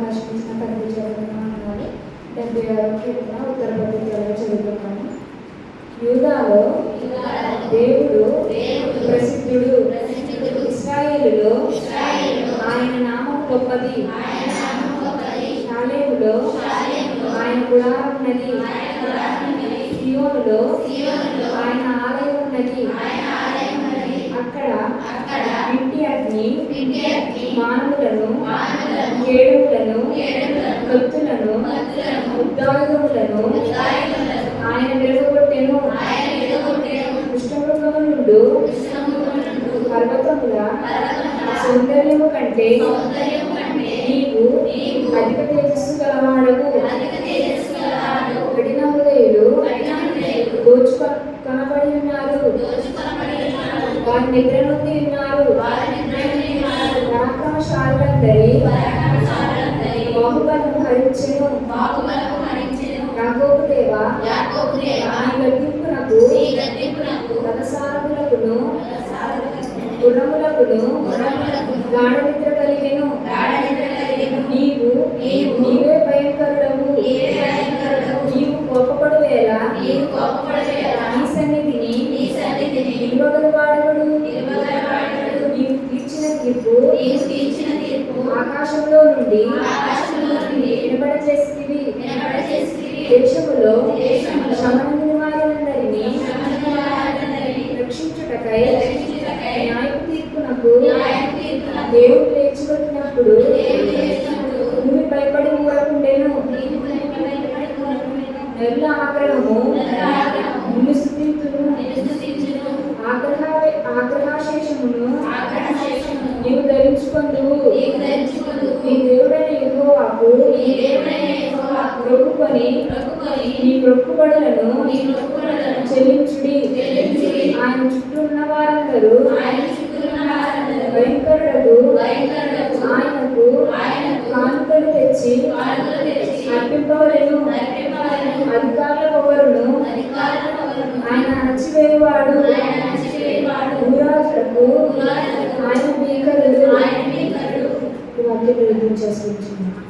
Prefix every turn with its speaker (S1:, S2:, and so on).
S1: రక్షించిన తండ్రి చదువుతున్నాను డెబ్బై ఆరో కీర్తన ఉత్తర పద్ధతిలో చదువుతున్నాను యూదాలో దేవుడు ప్రసిద్ధుడు. ఇస్రాయేలులో ఆయన నామం గొప్పది. షాలేములో ఆయన గుడారం ఉన్నది సియోనులో ఆయన ఆలయం ఉన్నది అక్కడ ఇంటి అగ్ని మానవులను కేడులను ఉద్దాయుధములను ఆయన విరగొట్టెను కృష్ణమృగము నుండు పర్వతముల సౌందర్యము కంటే నీవు అధిక తేజస్సు గలవాడవు. కఠిన హృదయులు దోచుక కనబడి ఉన్నారు. వారి నిద్ర నుండి ఉన్నారు. బాహుబలము హరించెను. యాకోబు దేవా నీ గద్దింపునకు రథసారథులకును గుర్రములకును గాఢ నిద్ర కలిగెను. నీవు నీవే భయంకరుడవు. నీవు కోపపడు వేళ నీ సన్నిధిని నిలువగల వాడవడు నీవు తీర్చిన తీర్పు ఆకాశంలో నుండి చేసివి దేశములో వారందరినీ రక్షించుటకై న్యాయపు తీర్పునకు దేవుడు లేచికొచ్చినప్పుడు భూమి భయపడి ఊరకుండెను నరుల ఆగ్రహము నిన్ను స్థుతింతును ఆగ్రహ ఆగ్రహాశేషమును నీవు ధరించుకొందువు. నీ దేవుడైన యెహోవాకు మొక్కుకొని నీ మొక్కుబడులను చెల్లించుడి. ఆయన చుట్టూ ఉన్న వారందరూ భయంకరులకు ఆయనకు కానుకలు తెచ్చి అర్పింపవలెను. అధికారుల ఒకరును ఆయన అణచివేయువాడు. భూరాజులకు ఆయన భీకరులు ఈ వచ్చింది.